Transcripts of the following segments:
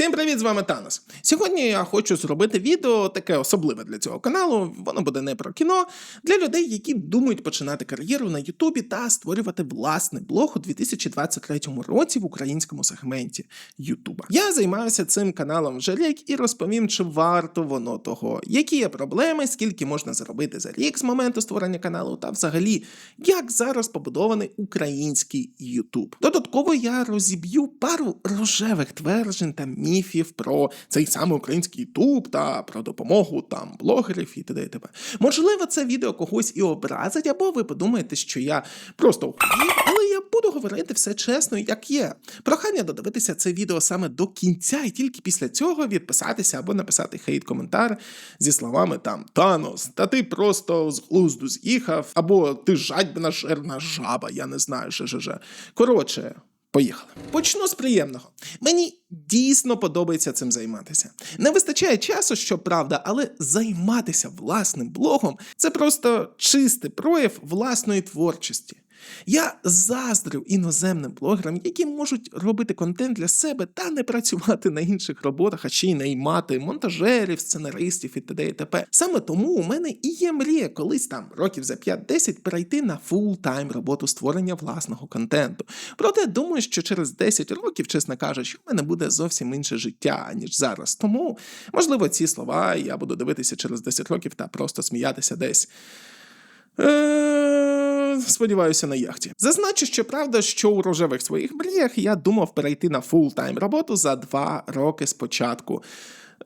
Всім привіт, з вами Танос. Сьогодні я хочу зробити відео таке особливе для цього каналу. Воно буде не про кіно для людей, які думають починати кар'єру на Ютубі та створювати власний блог у 2023 році в українському сегменті Ютуба. Я займаюся цим каналом вже рік і розповім, чи варто воно того, які є проблеми, скільки можна заробити за рік з моменту створення каналу, та взагалі як зараз побудований український Ютуб. Додатково я розіб'ю пару рожевих тверджень та міфів про цей самий український Ютуб та про допомогу там блогерів і т.д. і т.п. Можливо, це відео когось і образить, або ви подумаєте, що я просто охуїв, але я буду говорити все чесно, як є. Прохання додивитися це відео саме до кінця, і тільки після цього відписатися або написати хейт-коментар зі словами там Танос, та ти просто з глузду з'їхав, або ти жадьбина жирна жаба, я не знаю, ЖЖЖ. Коротше. Поїхали. Почну з приємного. Мені дійсно подобається цим займатися. Не вистачає часу, щоправда, але займатися власним блогом це просто чистий прояв власної творчості. Я заздрю іноземним блогерам, які можуть робити контент для себе та не працювати на інших роботах, а ще й наймати монтажерів, сценаристів і т.д. і т.п. Саме тому у мене і є мрія колись там років за 5-10 перейти на фул-тайм роботу створення власного контенту. Проте думаю, що через 10 років, чесно кажучи, у мене буде зовсім інше життя, ніж зараз. Тому, можливо, ці слова я буду дивитися через 10 років та просто сміятися десь. Е, Сподіваюся, на яхті. Зазначу, що правда, що у рожевих своїх мріях я думав перейти на фултайм роботу за два роки спочатку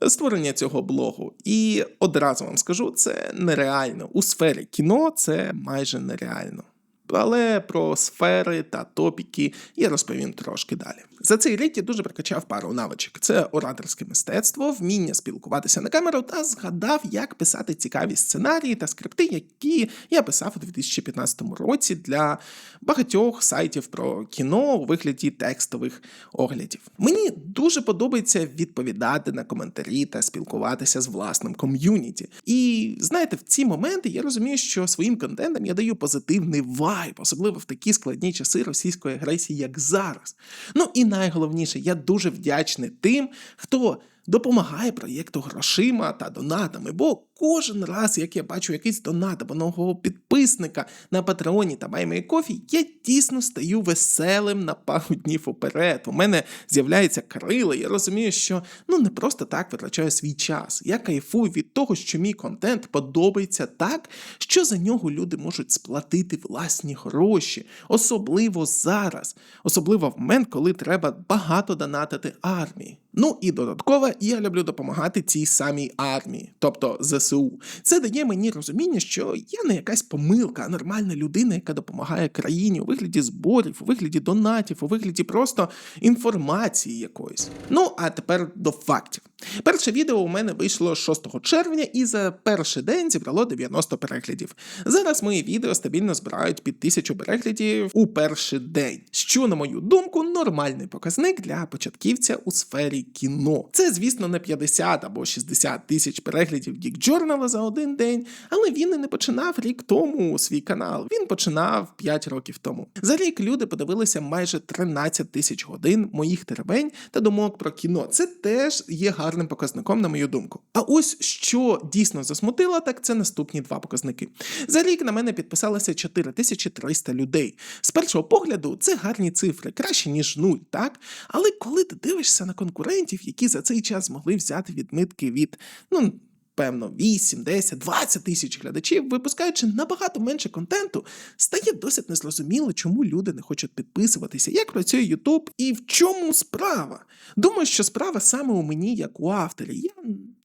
створення цього блогу. І одразу вам скажу, це нереально. У сфері кіно це майже нереально. Але про сфери та топіки я розповім трошки далі. За цей рік я дуже прокачав пару навичок: це ораторське мистецтво, вміння спілкуватися на камеру та згадав, як писати цікаві сценарії та скрипти, які я писав у 2015 році для багатьох сайтів про кіно у вигляді текстових оглядів. Мені дуже подобається відповідати на коментарі та спілкуватися з власним ком'юніті. І знаєте, в ці моменти я розумію, що своїм контентом я даю позитивний вайб, особливо в такі складні часи російської агресії, як зараз. Ну і найголовніше, я дуже вдячний тим, хто допомагає проєкту грошима та донатами. Бо кожен раз, як я бачу якийсь донат або нового підписника на Патреоні та Кофі, я дійсно стаю веселим на пару днів уперед. У мене з'являється крила. Я розумію, що ну не просто так витрачаю свій час. Я кайфую від того, що мій контент подобається так, що за нього люди можуть сплатити власні гроші, особливо зараз, особливо в момент, коли треба багато донатити армії. Ну і додатково я люблю допомагати цій самій армії, тобто ЗСУ. Це дає мені розуміння, що я не якась помилка, а нормальна людина, яка допомагає країні у вигляді зборів, у вигляді донатів, у вигляді просто інформації якоїсь. Ну а тепер до фактів. Перше відео у мене вийшло 6 червня і за перший день зібрало 90 переглядів. Зараз мої відео стабільно збирають під тисячу переглядів у перший день, що, на мою думку, нормальний показник для початківця у сфері кіно. Це, звісно, не 50 або 60 тисяч переглядів Geek Journal за один день, але він і не починав рік тому свій канал. Він починав 5 років тому. За рік люди подивилися майже 13 тисяч годин моїх теребень та думок про кіно. Це теж є гарним показником, на мою думку. А ось що дійсно засмутило, так це наступні два показники. За рік на мене підписалося 4300 людей. З першого погляду, це гарні цифри, краще ніж нуль, так? Але коли ти дивишся на конкурентів, які за цей час змогли взяти відмитки від ну. Певно, 8, 10, 20 тисяч глядачів, випускаючи набагато менше контенту, стає досить незрозуміло, чому люди не хочуть підписуватися, як працює Ютуб і в чому справа. Думаю, що справа саме у мені, як у авторі. Я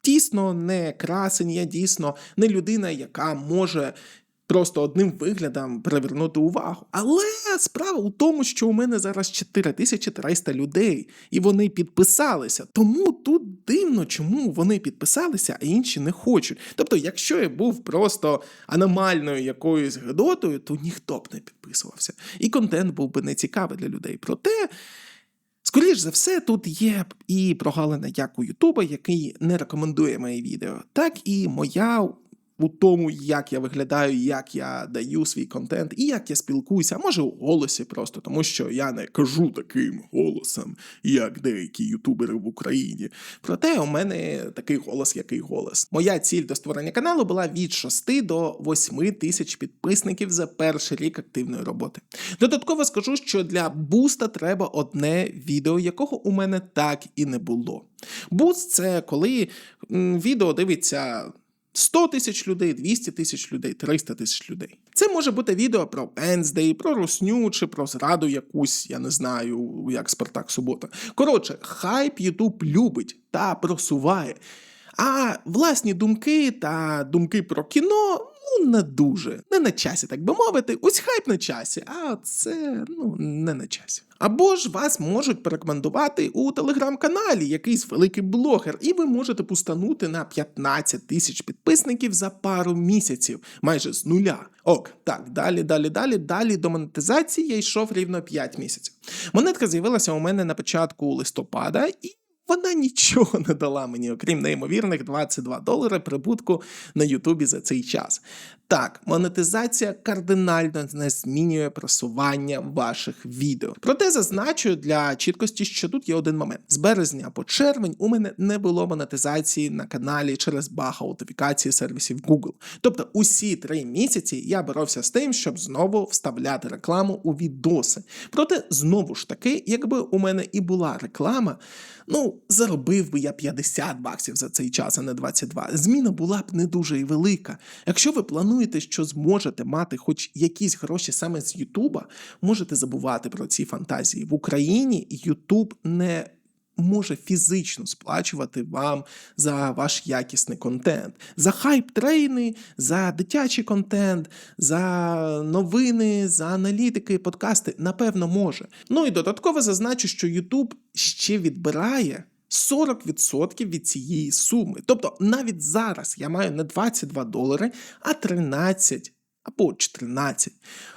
дійсно не красень, я дійсно не людина, яка може просто одним виглядом привернути увагу. Але справа у тому, що у мене зараз 4300 людей, і вони підписалися. Тому тут дивно, чому вони підписалися, а інші не хочуть. Тобто, якщо я був просто аномальною якоюсь гидотою, то ніхто б не підписувався. І контент був би нецікавий для людей. Проте. Скоріш за все, тут є і прогалина як у Ютуба, який не рекомендує мої відео, так і моя у тому, як я виглядаю, як я даю свій контент і як я спілкуюся, а може у голосі просто, тому що я не кажу таким голосом, як деякі ютубери в Україні. Проте у мене такий голос, який голос. Моя ціль до створення каналу була від 6 до 8 тисяч підписників за перший рік активної роботи. Додатково скажу, що для буста треба одне відео, якого у мене так і не було. Буст це коли відео дивиться 100 тисяч людей, 200 тисяч людей, 300 тисяч людей. Це може бути відео про Венздей, про русню чи про зраду якусь, я не знаю, як Спартак Субота. Коротше, хайп Ютуб любить та просуває. А власні думки та думки про кіно не дуже, не на часі, так би мовити. Ось хайп на часі, а це ну не на часі. Або ж вас можуть порекомендувати у телеграм-каналі якийсь великий блогер, і ви можете пустанути на 15 тисяч підписників за пару місяців, майже з нуля. Ок, так, далі, далі, далі, далі до монетизації я йшов рівно 5 місяців. Монетка з'явилася у мене на початку листопада і. Вона нічого не дала мені, окрім неймовірних 22 долари прибутку на Ютубі за цей час. Так, монетизація кардинально не змінює просування ваших відео. Проте зазначу для чіткості, що тут є один момент: з березня по червень у мене не було монетизації на каналі через баг аутифікації сервісів Google. Тобто усі три місяці я боровся з тим, щоб знову вставляти рекламу у відоси. Проте знову ж таки, якби у мене і була реклама, ну заробив би я 50 баксів за цей час, а не 22. Зміна була б не дуже і велика. Якщо ви плануєте, що зможете мати хоч якісь гроші саме з Ютуба, можете забувати про ці фантазії. В Україні Ютуб не може фізично сплачувати вам за ваш якісний контент, за хайп-трейни, за дитячий контент, за новини, за аналітики, подкасти, напевно, може. Ну і додатково зазначу, що Ютуб ще відбирає. 40% від цієї суми. Тобто навіть зараз я маю не 22 долари, а 13 або 14.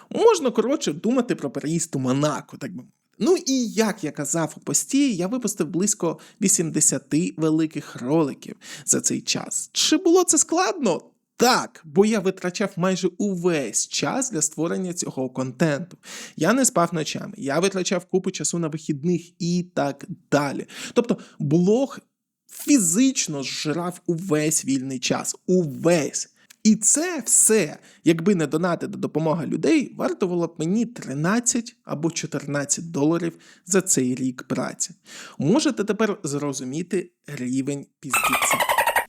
Можна, коротше, думати про переїзд у Монако, так би. Ну і як я казав у пості, я випустив близько 80 великих роликів за цей час. Чи було це складно? Так, бо я витрачав майже увесь час для створення цього контенту. Я не спав ночами, я витрачав купу часу на вихідних і так далі. Тобто, блог фізично зжирав увесь вільний час. Увесь. І це все, якби не донати до допомоги людей, вартувало б мені 13 або 14 доларів за цей рік праці. Можете тепер зрозуміти рівень піздіця.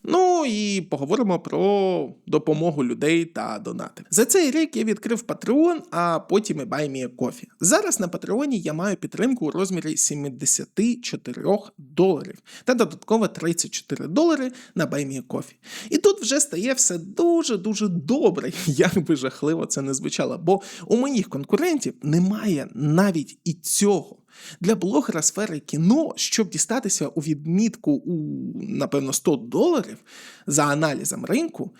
Ну і поговоримо про допомогу людей та донати. За цей рік я відкрив Patreon, а потім і BuyMeACoffee. Зараз на Патреоні я маю підтримку у розмірі 74 доларів та додатково 34 долари на BuyMeACoffee. І тут вже стає все дуже-дуже добре, як би жахливо це не звучало, бо у моїх конкурентів немає навіть і цього. Для блогера сфери кіно, щоб дістатися у відмітку у, напевно, 100 доларів за аналізом ринку,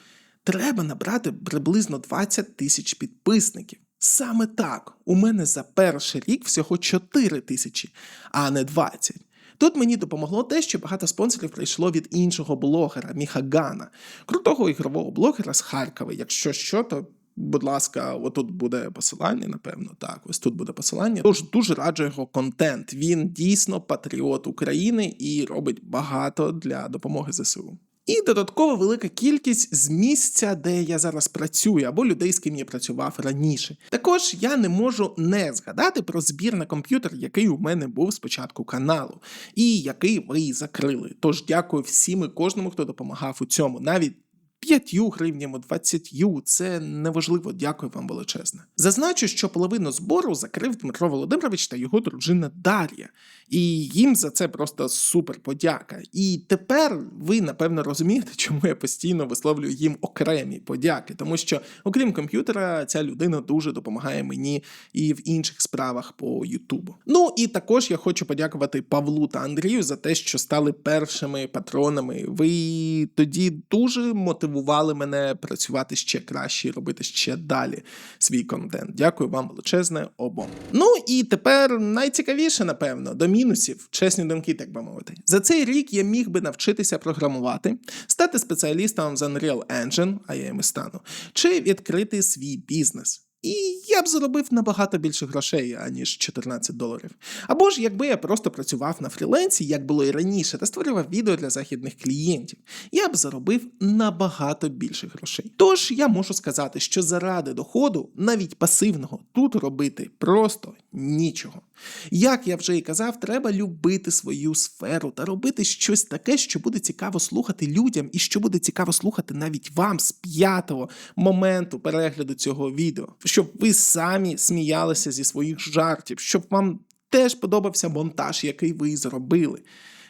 треба набрати приблизно 20 тисяч підписників. Саме так, у мене за перший рік всього 4 тисячі, а не 20. Тут мені допомогло те, що багато спонсорів прийшло від іншого блогера Міхагана, крутого ігрового блогера з Харкова. Якщо що, то Будь ласка, отут буде посилання, напевно, так. Ось тут буде посилання. Тож дуже раджу його контент. Він дійсно патріот України і робить багато для допомоги ЗСУ. І додатково велика кількість з місця, де я зараз працюю, або людей, з ким я працював раніше. Також я не можу не згадати про збір на комп'ютер, який у мене був з початку каналу, і який ви закрили. Тож дякую всім і кожному, хто допомагав у цьому. Навіть 5 гривнями, 20 це неважливо, дякую вам величезне. Зазначу, що половину збору закрив Дмитро Володимирович та його дружина Дар'я, і їм за це просто супер подяка. І тепер ви напевно розумієте, чому я постійно висловлюю їм окремі подяки, тому що, окрім комп'ютера, ця людина дуже допомагає мені і в інших справах по Ютубу. Ну і також я хочу подякувати Павлу та Андрію за те, що стали першими патронами. Ви тоді дуже мотивували мене працювати ще краще робити ще далі свій контент. Дякую вам величезне обом. Ну і тепер найцікавіше, напевно, до мінусів, чесні думки, так би мовити. За цей рік я міг би навчитися програмувати, стати спеціалістом з Unreal Engine, а я і стану, чи відкрити свій бізнес. І я б заробив набагато більше грошей, аніж 14 доларів. Або ж якби я просто працював на фрілансі, як було і раніше, та створював відео для західних клієнтів, я б заробив набагато більше грошей. Тож я можу сказати, що заради доходу, навіть пасивного, тут робити просто нічого. Як я вже і казав, треба любити свою сферу та робити щось таке, що буде цікаво слухати людям, і що буде цікаво слухати навіть вам з п'ятого моменту перегляду цього відео, щоб ви самі сміялися зі своїх жартів, щоб вам теж подобався монтаж, який ви зробили.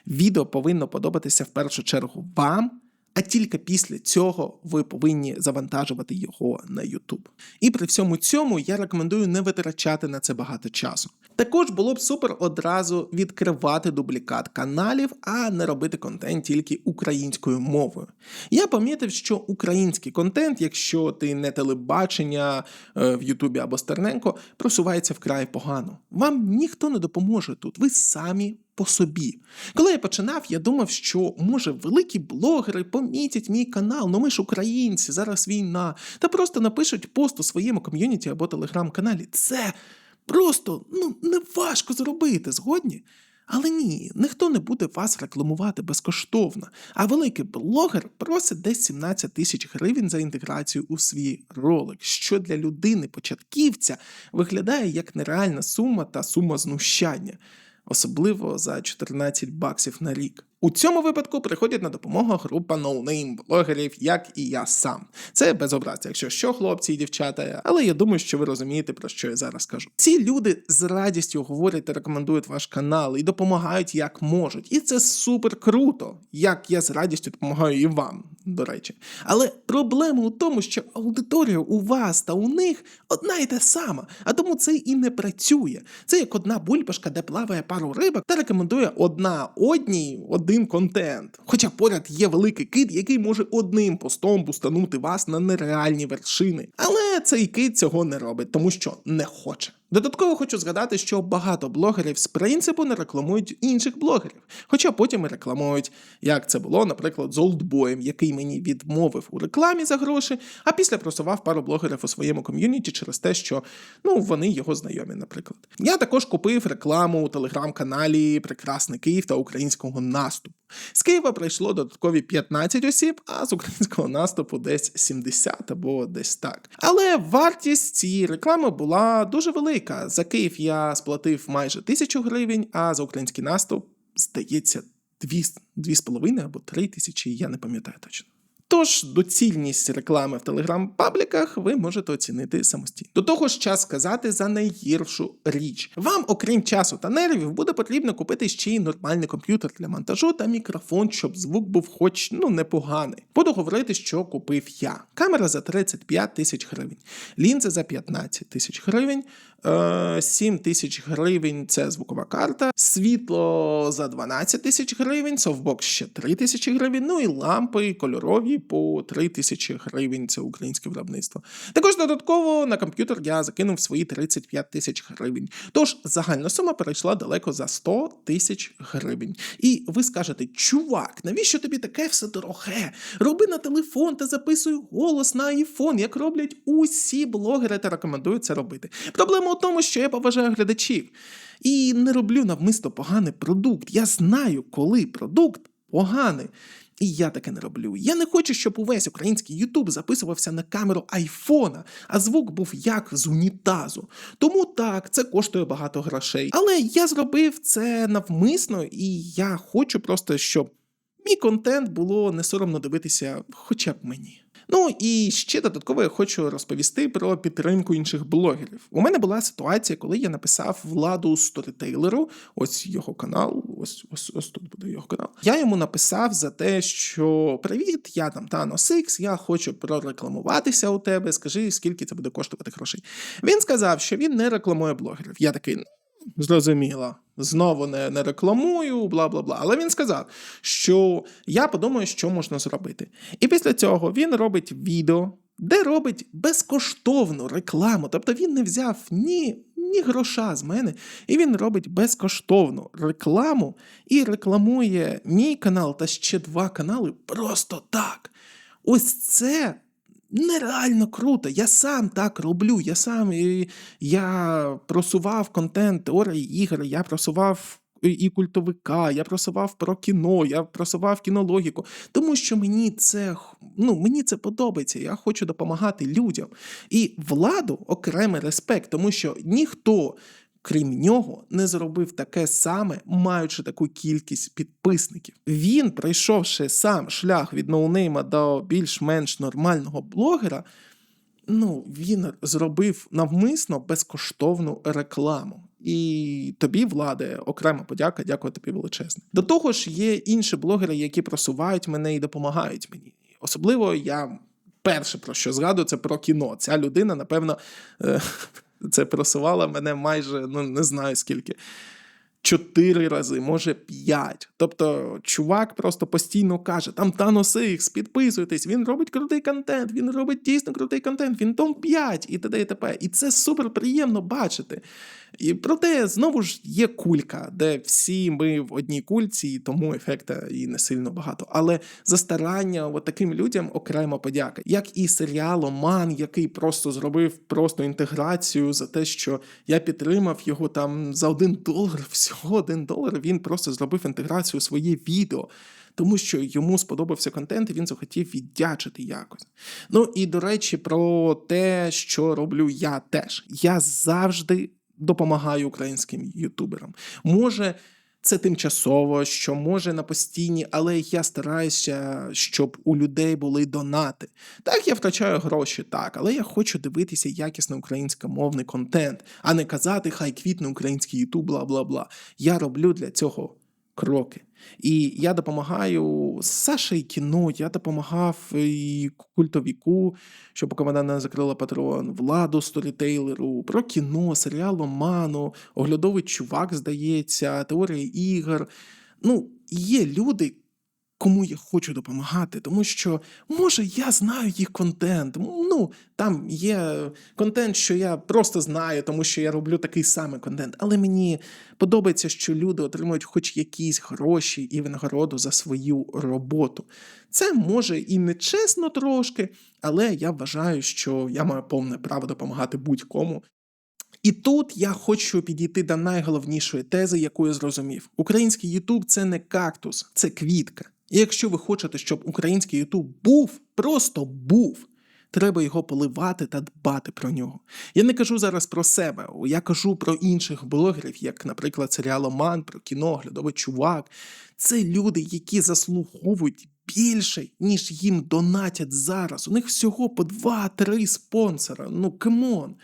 Відео повинно подобатися в першу чергу вам. А тільки після цього ви повинні завантажувати його на YouTube. І при всьому цьому я рекомендую не витрачати на це багато часу. Також було б супер одразу відкривати дублікат каналів, а не робити контент тільки українською мовою. Я помітив, що український контент, якщо ти не телебачення е, в Ютубі або Стерненко, просувається вкрай погано. Вам ніхто не допоможе тут, ви самі по собі. Коли я починав, я думав, що може великі блогери помітять мій канал, ну ми ж українці, зараз війна, та просто напишуть пост у своєму ком'юніті або телеграм-каналі. Це просто ну не важко зробити, згодні. Але ні, ніхто не буде вас рекламувати безкоштовно. А великий блогер просить десь 17 тисяч гривень за інтеграцію у свій ролик, що для людини-початківця виглядає як нереальна сума та сума знущання, особливо за 14 баксів на рік. У цьому випадку приходять на допомогу група ноунейм блогерів, як і я сам. Це без безобразя, якщо що, хлопці і дівчата, але я думаю, що ви розумієте, про що я зараз кажу. Ці люди з радістю говорять та рекомендують ваш канал і допомагають як можуть. І це супер круто, як я з радістю допомагаю і вам, до речі. Але проблема у тому, що аудиторія у вас та у них одна і та сама, а тому це і не працює. Це як одна бульбашка, де плаває пару рибок та рекомендує одна одній один контент. Хоча поряд є великий кит, який може одним постом бустанути вас на нереальні вершини. Але цей кит цього не робить, тому що не хоче. Додатково хочу згадати, що багато блогерів з принципу не рекламують інших блогерів, хоча потім рекламують, як це було, наприклад, з Олдбоєм, який мені відмовив у рекламі за гроші, а після просував пару блогерів у своєму ком'юніті через те, що ну вони його знайомі, наприклад. Я також купив рекламу у телеграм-каналі Прекрасний Київ та українського наступу. З Києва прийшло додаткові 15 осіб, а з українського наступу десь 70 або десь так. Але вартість цієї реклами була дуже велика. За Київ я сплатив майже тисячу гривень, а за український наступ, здається, дві, дві з половиною або три тисячі, я не пам'ятаю точно. Тож доцільність реклами в телеграм-пабліках ви можете оцінити самостійно. До того ж, час сказати за найгіршу річ. Вам, окрім часу та нервів, буде потрібно купити ще й нормальний комп'ютер для монтажу та мікрофон, щоб звук був хоч ну непоганий. Буду говорити, що купив я. Камера за 35 тисяч гривень, лінзи за 15 тисяч гривень. 7 тисяч гривень це звукова карта, світло за 12 тисяч гривень, софтбокс ще 3 тисячі гривень, ну і лампи кольорові по 3 тисячі гривень, це українське виробництво. Також додатково на комп'ютер я закинув свої 35 тисяч гривень. Тож загальна сума перейшла далеко за 100 тисяч гривень. І ви скажете, чувак, навіщо тобі таке все дороге? Роби на телефон та записуй голос на айфон, як роблять усі блогери та рекомендують це робити. Проблема у тому, що я поважаю глядачів і не роблю навмисно поганий продукт. Я знаю, коли продукт поганий. І я таке не роблю. Я не хочу, щоб увесь український Ютуб записувався на камеру айфона, а звук був як з унітазу. Тому так, це коштує багато грошей. Але я зробив це навмисно, і я хочу просто, щоб мій контент було не соромно дивитися, хоча б мені. Ну і ще додатково я хочу розповісти про підтримку інших блогерів. У мене була ситуація, коли я написав владу сторітейлеру, ось його канал, ось ось ось тут буде його канал. Я йому написав за те, що привіт, я там Thanos X, я хочу прорекламуватися у тебе. Скажи, скільки це буде коштувати грошей. Він сказав, що він не рекламує блогерів. Я такий. Зрозуміло. Знову не, не рекламую, бла бла бла. Але він сказав, що я подумаю, що можна зробити. І після цього він робить відео, де робить безкоштовну рекламу. Тобто він не взяв ні, ні гроша з мене, і він робить безкоштовну рекламу і рекламує мій канал та ще два канали просто так. Ось це нереально круто. Я сам так роблю. Я сам я просував контент теорії ігор, я просував і- культовика, я просував про кіно, я просував кінологіку, тому що мені це ну, мені це подобається. Я хочу допомагати людям. І владу окремий респект, тому що ніхто. Крім нього, не зробив таке саме, маючи таку кількість підписників. Він, пройшовши сам шлях від ноунейма до більш-менш нормального блогера, ну, він зробив навмисно безкоштовну рекламу. І тобі, владе, окрема подяка, дякую тобі величезне. До того ж, є інші блогери, які просувають мене і допомагають мені. Особливо я перше про що згадую, це про кіно. Ця людина, напевно, е, це просувало мене майже ну не знаю скільки. Чотири рази, може п'ять. Тобто, чувак просто постійно каже: там Thanos X, підписуйтесь, він робить крутий контент, він робить дійсно крутий контент, він том 5 і т.д. і т.п. І це супер приємно бачити. І проте знову ж є кулька, де всі ми в одній кульці, і тому ефекта і не сильно багато. Але за старання от таким людям окрема подяка, як і серіалу Ман, який просто зробив просто інтеграцію за те, що я підтримав його там за один долар, всього один долар. Він просто зробив інтеграцію у своє відео. Тому що йому сподобався контент, і він захотів віддячити якось. Ну і до речі, про те, що роблю я теж. Я завжди допомагаю українським ютуберам. Може, це тимчасово, що може на постійні, але я стараюся, щоб у людей були донати. Так, я втрачаю гроші, так, але я хочу дивитися якісно українськомовний контент, а не казати, хай квітне український ютуб, бла бла бла. Я роблю для цього кроки. І я допомагаю Саше і кіно, я допомагав і культовіку, що поки вона не закрила патрон, владу сторітейлеру, про кіно, серіал Ману, оглядовий чувак, здається, теорія ігор. Ну, є люди, кому я хочу допомагати, тому що може я знаю їх контент. Ну там є контент, що я просто знаю, тому що я роблю такий самий контент. Але мені подобається, що люди отримують хоч якісь гроші і винагороду за свою роботу. Це може і не чесно трошки, але я вважаю, що я маю повне право допомагати будь-кому. І тут я хочу підійти до найголовнішої тези, яку я зрозумів: український Ютуб це не кактус, це квітка. І якщо ви хочете, щоб український Ютуб був, просто був, треба його поливати та дбати про нього. Я не кажу зараз про себе, я кажу про інших блогерів, як, наприклад, серіаломан, про кіно, оглядовий чувак. Це люди, які заслуговують більше, ніж їм донатять зараз. У них всього по 2-3 спонсора. Ну камон.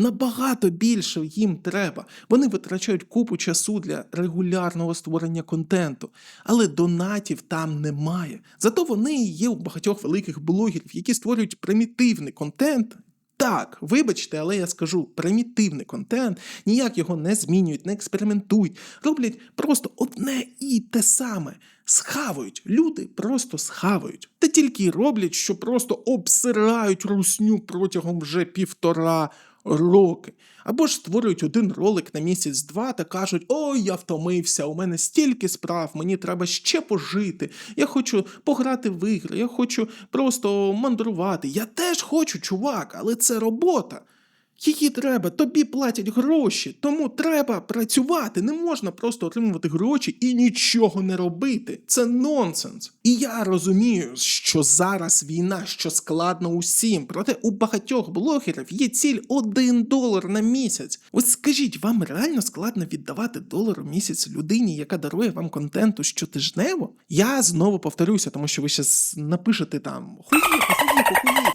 Набагато більше їм треба. Вони витрачають купу часу для регулярного створення контенту, але донатів там немає. Зато вони є у багатьох великих блогерів, які створюють примітивний контент. Так, вибачте, але я скажу примітивний контент, ніяк його не змінюють, не експериментують, роблять просто одне і те саме. Схавають, люди просто схавають. Та тільки й роблять, що просто обсирають русню протягом вже півтора роки. Або ж створюють один ролик на місяць-два та кажуть: Ой, я втомився, у мене стільки справ, мені треба ще пожити. Я хочу пограти в ігри, я хочу просто мандрувати. Я теж хочу, чувак, але це робота. Її треба, тобі платять гроші, тому треба працювати. Не можна просто отримувати гроші і нічого не робити. Це нонсенс. І я розумію, що зараз війна, що складно усім. Проте у багатьох блогерів є ціль один долар на місяць. Ось скажіть, вам реально складно віддавати долар у місяць людині, яка дарує вам контенту щотижнево? Я знову повторюся, тому що ви ще напишете там охуїв, охуїв, охуїв.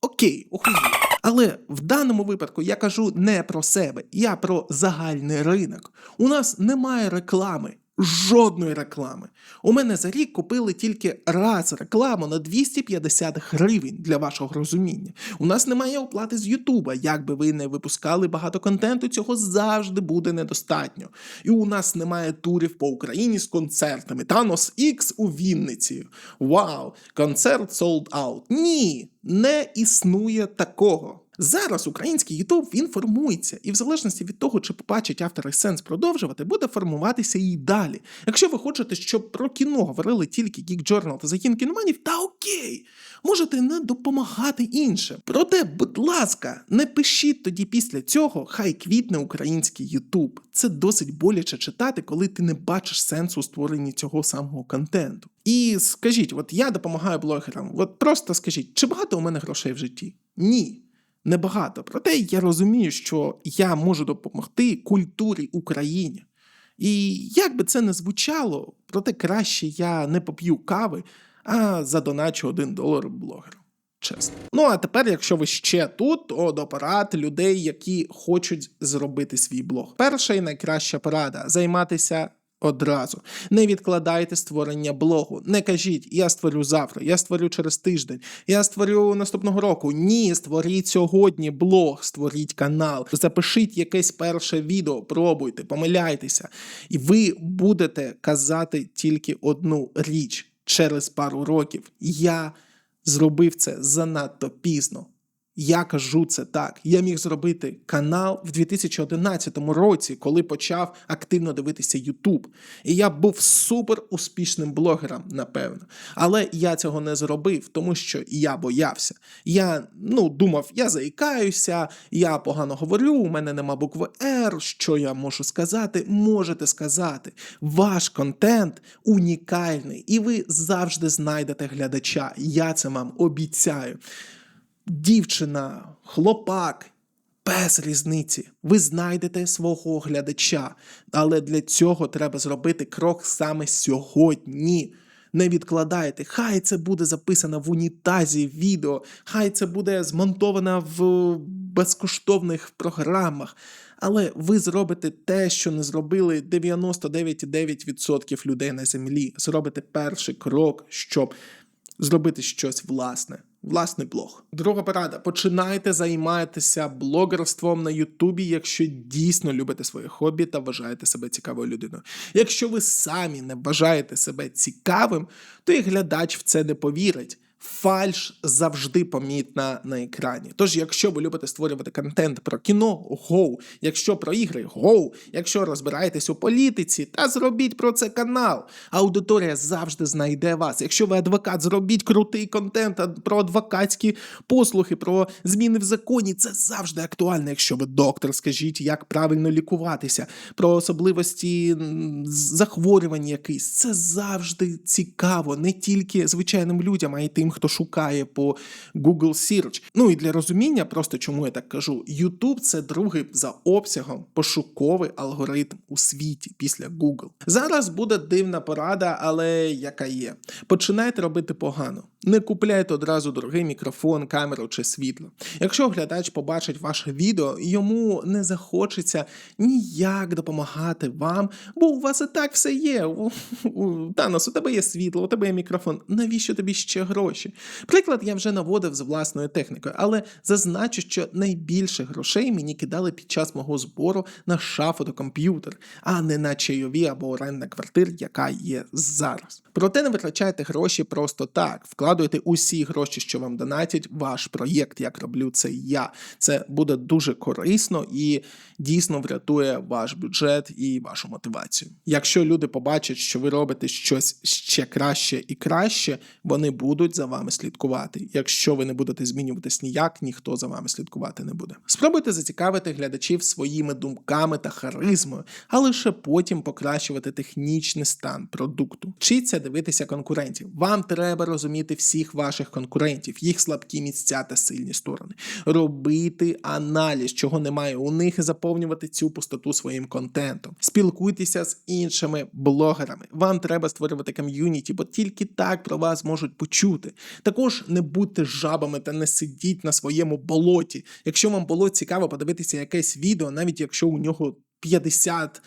Окей, охуїв. Але в даному випадку я кажу не про себе, я про загальний ринок. У нас немає реклами. Жодної реклами. У мене за рік купили тільки раз рекламу на 250 гривень для вашого розуміння. У нас немає оплати з Ютуба. Як би ви не випускали багато контенту, цього завжди буде недостатньо. І у нас немає турів по Україні з концертами. Thanos X у Вінниці. Вау! Концерт sold out. Ні, не існує такого. Зараз український Ютуб він формується, і в залежності від того, чи побачить автори сенс продовжувати, буде формуватися і далі. Якщо ви хочете, щоб про кіно говорили тільки Geek Journal та Закін кіноманів, та окей, можете не допомагати іншим. Проте, будь ласка, не пишіть тоді після цього, хай квітне український Ютуб. Це досить боляче читати, коли ти не бачиш сенсу створенні цього самого контенту. І скажіть, от я допомагаю блогерам, от просто скажіть, чи багато у мене грошей в житті? Ні. Небагато. Проте я розумію, що я можу допомогти культурі України. І як би це не звучало, проте краще я не поп'ю кави, а задоначу один долар блогеру. Чесно. Ну а тепер, якщо ви ще тут, то до порад людей, які хочуть зробити свій блог. Перша і найкраща порада займатися. Одразу не відкладайте створення блогу. Не кажіть, я створю завтра, я створю через тиждень, я створю наступного року. Ні, створіть сьогодні блог, створіть канал, запишіть якесь перше відео, пробуйте, помиляйтеся, і ви будете казати тільки одну річ через пару років. Я зробив це занадто пізно. Я кажу це так. Я міг зробити канал в 2011 році, коли почав активно дивитися YouTube. І я був супер успішним блогером, напевно. Але я цього не зробив, тому що я боявся. Я ну, думав, я заїкаюся, я погано говорю, у мене нема букви R. Що я можу сказати? Можете сказати. Ваш контент унікальний, і ви завжди знайдете глядача. Я це вам обіцяю дівчина, хлопак. Без різниці, ви знайдете свого глядача, але для цього треба зробити крок саме сьогодні. Не відкладайте, хай це буде записано в унітазі відео, хай це буде змонтовано в безкоштовних програмах. Але ви зробите те, що не зробили 99,9% людей на землі. Зробите перший крок, щоб зробити щось власне. Власний блог. Друга порада: починайте займатися блогерством на Ютубі, якщо дійсно любите своє хобі та вважаєте себе цікавою людиною. Якщо ви самі не вважаєте себе цікавим, то і глядач в це не повірить. Фальш завжди помітна на екрані. Тож, якщо ви любите створювати контент про кіно, гоу, якщо про ігри, гоу, якщо розбираєтесь у політиці, та зробіть про це канал. Аудиторія завжди знайде вас. Якщо ви адвокат, зробіть крутий контент про адвокатські послуги, про зміни в законі. Це завжди актуально. Якщо ви доктор, скажіть, як правильно лікуватися, про особливості захворювань якийсь. Це завжди цікаво, не тільки звичайним людям, а й тим, хто шукає по Google Search. Ну і для розуміння, просто чому я так кажу, YouTube – це другий за обсягом пошуковий алгоритм у світі після Google. Зараз буде дивна порада, але яка є. Починайте робити погано. Не купляйте одразу дорогий мікрофон, камеру чи світло. Якщо глядач побачить ваше відео, йому не захочеться ніяк допомагати вам, бо у вас і так все є. Танос, у тебе є світло, у тебе є мікрофон. Навіщо тобі ще гроші? Приклад я вже наводив з власною технікою, але зазначу, що найбільше грошей мені кидали під час мого збору на шафу до комп'ютер, а не на чайові або оренда квартир, яка є зараз. Проте не витрачайте гроші просто так. Вкладуйте усі гроші, що вам донатять, ваш проєкт, як роблю це я. Це буде дуже корисно і дійсно врятує ваш бюджет і вашу мотивацію. Якщо люди побачать, що ви робите щось ще краще і краще, вони будуть за вами слідкувати. Якщо ви не будете змінюватись ніяк, ніхто за вами слідкувати не буде. Спробуйте зацікавити глядачів своїми думками та харизмою, а лише потім покращувати технічний стан продукту. Вчіться дивитися конкурентів. Вам треба розуміти всіх ваших конкурентів, їх слабкі місця та сильні сторони. Робити аналіз, чого немає у них, і заповнювати цю пустоту своїм контентом. Спілкуйтеся з іншими блогерами. Вам треба створювати ком'юніті, бо тільки так про вас можуть почути. Також не будьте жабами та не сидіть на своєму болоті. Якщо вам було цікаво подивитися якесь відео, навіть якщо у нього 50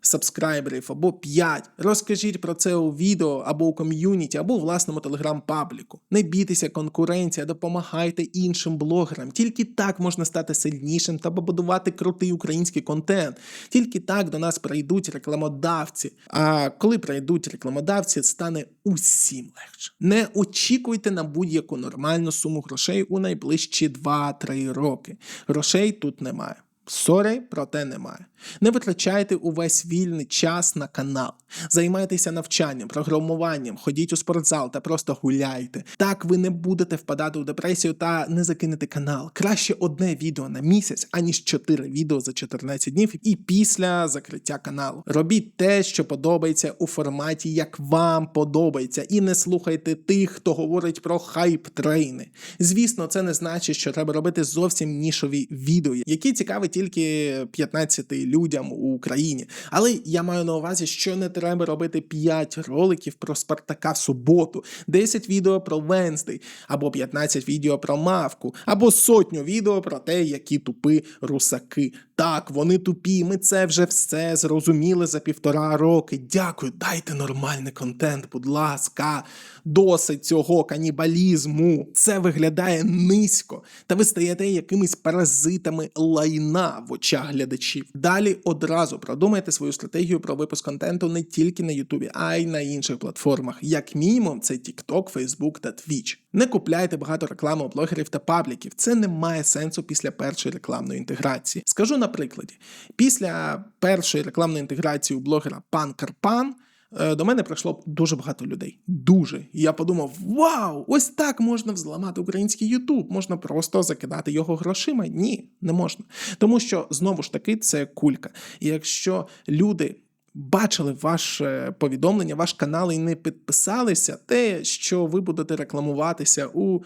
сабскрайберів або 5. Розкажіть про це у відео або у ком'юніті, або у власному телеграм-пабліку. Не бійтеся конкуренція, допомагайте іншим блогерам. Тільки так можна стати сильнішим та побудувати крутий український контент. Тільки так до нас прийдуть рекламодавці. А коли прийдуть рекламодавці, стане усім легше. Не очікуйте на будь-яку нормальну суму грошей у найближчі 2-3 роки. Грошей тут немає. Сорі, проте немає. Не витрачайте увесь вільний час на канал. Займайтеся навчанням, програмуванням, ходіть у спортзал та просто гуляйте. Так ви не будете впадати у депресію та не закинете канал. Краще одне відео на місяць, аніж чотири відео за 14 днів і після закриття каналу. Робіть те, що подобається у форматі, як вам подобається, і не слухайте тих, хто говорить про хайп-трейни. Звісно, це не значить, що треба робити зовсім нішові відео, які цікаві тільки 15 людям у Україні. Але я маю на увазі, що не треба робити 5 роликів про Спартака в суботу, 10 відео про Венздей, або 15 відео про мавку, або сотню відео про те, які тупи русаки. Так, вони тупі. Ми це вже все зрозуміли за півтора роки. Дякую, дайте нормальний контент, будь ласка. Досить цього канібалізму. Це виглядає низько, та ви стаєте якимись паразитами лайна в очах глядачів. Далі одразу продумайте свою стратегію про випуск контенту не тільки на Ютубі, а й на інших платформах. Як мінімум, це TikTok, Facebook та Twitch. Не купляйте багато реклами у блогерів та пабліків. Це не має сенсу після першої рекламної інтеграції. Скажу на прикладі: після першої рекламної інтеграції у блогера Пан Карпан. е, До мене прийшло дуже багато людей. Дуже. І я подумав: вау! Ось так можна взламати український Ютуб. Можна просто закидати його грошима. Ні, не можна. Тому що знову ж таки це кулька. І якщо люди. Бачили ваше повідомлення, ваш канал і не підписалися, те, що ви будете рекламуватися у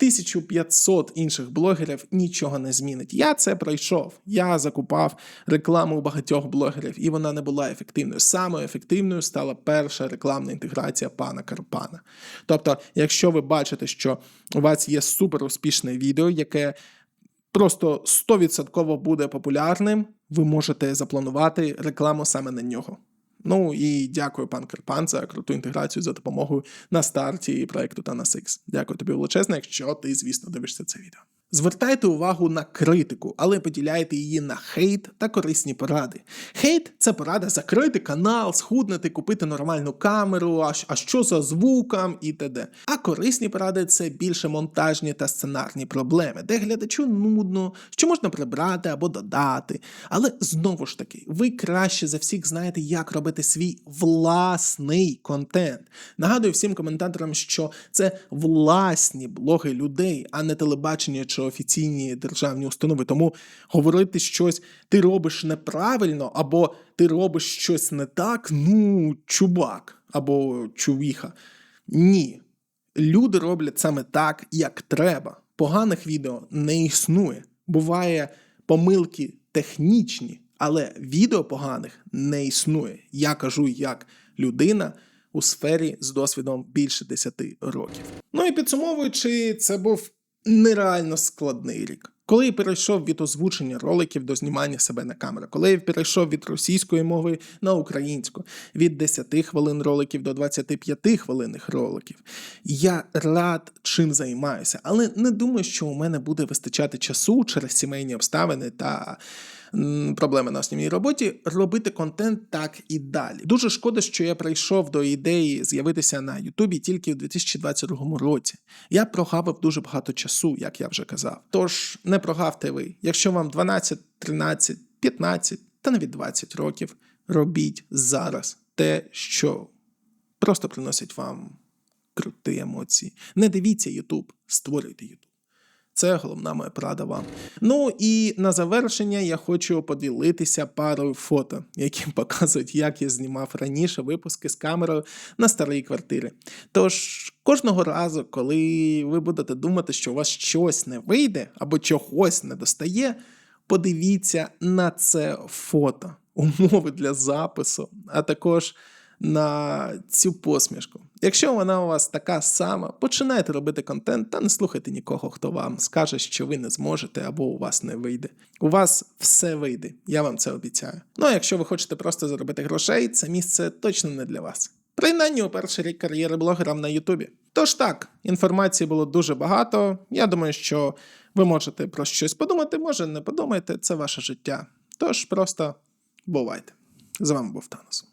1500 інших блогерів, нічого не змінить. Я це пройшов. Я закупав рекламу у багатьох блогерів, і вона не була ефективною. Самою ефективною стала перша рекламна інтеграція пана Карпана. Тобто, якщо ви бачите, що у вас є супер успішне відео, яке просто 100% буде популярним, ви можете запланувати рекламу саме на нього. Ну і дякую, пан Карпан, за круту інтеграцію за допомогою на старті проекту X. Дякую тобі величезно, якщо ти, звісно, дивишся це відео. Звертайте увагу на критику, але поділяйте її на хейт та корисні поради. Хейт це порада закрити канал, схуднути, купити нормальну камеру, а, а що за звуком і т.д. А корисні поради це більше монтажні та сценарні проблеми, де глядачу нудно, що можна прибрати або додати. Але знову ж таки, ви краще за всіх знаєте, як робити свій власний контент. Нагадую всім коментаторам, що це власні блоги людей, а не телебачення чи офіційні державні установи. Тому говорити щось ти робиш неправильно, або ти робиш щось не так, ну, чубак або чувіха. Ні. Люди роблять саме так, як треба. Поганих відео не існує. Буває помилки технічні, але відео поганих не існує. Я кажу як людина у сфері з досвідом більше 10 років. Ну і підсумовуючи, це був нереально складний рік. Коли я перейшов від озвучення роликів до знімання себе на камеру, коли я перейшов від російської мови на українську, від 10 хвилин роликів до 25 хвилинних роликів, я рад чим займаюся, але не думаю, що у мене буде вистачати часу через сімейні обставини та проблеми на основній роботі робити контент так і далі. Дуже шкода, що я прийшов до ідеї з'явитися на Ютубі тільки у 2022 році. Я прогавив дуже багато часу, як я вже казав. Тож не прогавте ви. Якщо вам 12, 13, 15 та навіть 20 років, робіть зараз те, що просто приносить вам круті емоції. Не дивіться Ютуб, створюйте Ютуб. Це головна моя порада вам. Ну і на завершення я хочу поділитися парою фото, які показують, як я знімав раніше випуски з камерою на старій квартирі. Тож кожного разу, коли ви будете думати, що у вас щось не вийде або чогось не достає, подивіться на це фото, умови для запису, а також на цю посмішку. Якщо вона у вас така сама, починайте робити контент та не слухайте нікого, хто вам скаже, що ви не зможете або у вас не вийде. У вас все вийде, я вам це обіцяю. Ну а якщо ви хочете просто заробити грошей, це місце точно не для вас. Принаймні у перший рік кар'єри блогерам на Ютубі. Тож так, інформації було дуже багато. Я думаю, що ви можете про щось подумати, може не подумайте, це ваше життя. Тож просто бувайте. З вами був Танос.